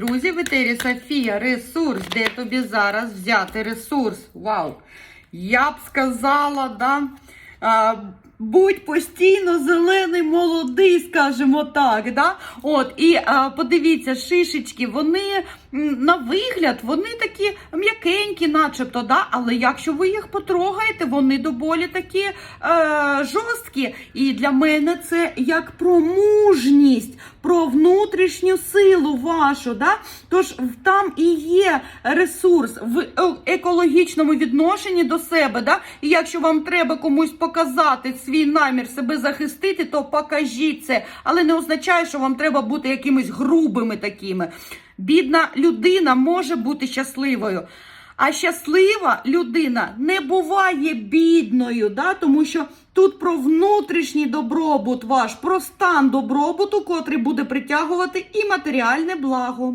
Друзі, в етері Софія, ресурс, де тобі зараз взяти ресурс? Вау! Я б сказала, да, будь постійно зелений, молодий, скажімо так. Да? От, і а, подивіться, шишечки, вони на вигляд, вони такі м'якенькі, начебто, да? але якщо ви їх потрогаєте, вони доволі такі е, жорсткі. І для мене це як про мужність, про внутрішню силу вашу. Да? Тож там і є ресурс в е- екологічному відношенні до себе. Да? І якщо вам треба комусь показати свій намір себе захистити, то покажіть це. Але не означає, що вам треба бути якимись грубими такими. Бідна людина може бути щасливою. А щаслива людина не буває бідною, да? тому що тут про внутрішній добробут ваш, про стан добробуту, котрий буде притягувати і матеріальне благо.